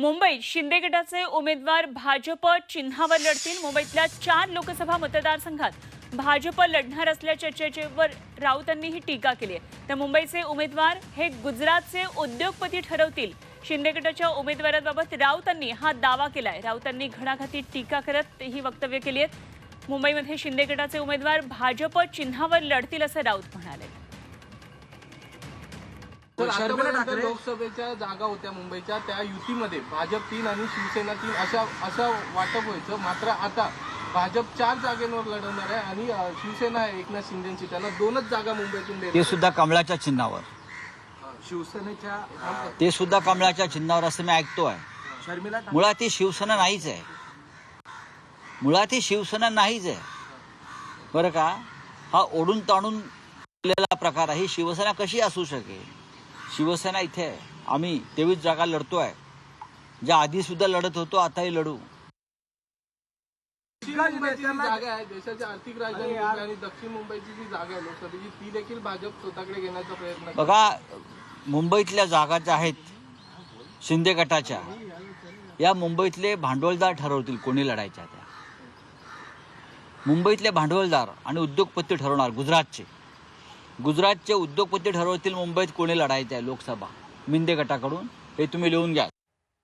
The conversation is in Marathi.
मुंबईत शिंदे गटाचे उमेदवार भाजप चिन्हावर लढतील. मुंबईतल्या चार लोकसभा मतदारसंघात भाजप लढणार असल्याच्या चर्चेवर राऊतांनी ही टीका केली आहे. तर मुंबईचे उमेदवार हे गुजरातचे उद्योगपती ठरवतील. शिंदे गटाच्या उमेदवारांबाबत राऊतांनी हा दावा केलाय. राऊतांनी घणाघाती टीका करत ही वक्तव्य केली आहेत मुंबईमध्ये शिंदे गटाचे उमेदवार भाजप चिन्हावर लढतील असं राऊत म्हणाले. तर शर्मिला आतापर्यंत ठाकरे- लोकसभेच्या जागा होत्या मुंबईच्या त्या युतीमध्ये भाजप तीन आणि शिवसेना तीन अशा अशा वाटप व्हायचं. मात्र आता भाजप चार जागेवर लढवणार आहे आणि शिवसेना आहे एकनाथ शिंदेची. त्यांना दोनच जागा मुंबईतून ते सुद्धा कमळाच्या चिन्हावर. शिवसेनेच्या ते सुद्धा कमळाच्या चिन्हावर असं मी ऐकतोय. मुळात ही शिवसेना नाहीच आहे. मुळात ही शिवसेना नाहीच आहे. बरं का? हा ओढून ताणून केलेला प्रकार आहे. शिवसेना कशी असू शकेल? शिवसेना इथे आहे. आम्ही तेवीस जागा लढतोय ज्या आधी सुद्धा लढत होतो आताही लढू. जागा आहे देशाची आर्थिक राजधानी मुंबई आणि दक्षिण मुंबईची जी जागा आहे लोकसभेची ती देखील भाजप स्वतःकडे घेण्याचा प्रयत्न करते. बघा मुंबईतल्या जागा ज्या आहेत शिंदे गटाच्या या मुंबईतले भांडवलदार ठरवतील कोणी लढायच्या त्या. मुंबईतले भांडवलदार आणि उद्योगपती ठरवणार गुजरातचे. गुजरातचे उद्योगपती ठरवतील मुंबईत कोणी लढायचं आहे लोकसभा. मिंदे गटाकडून हे तुम्ही लिहून घ्या.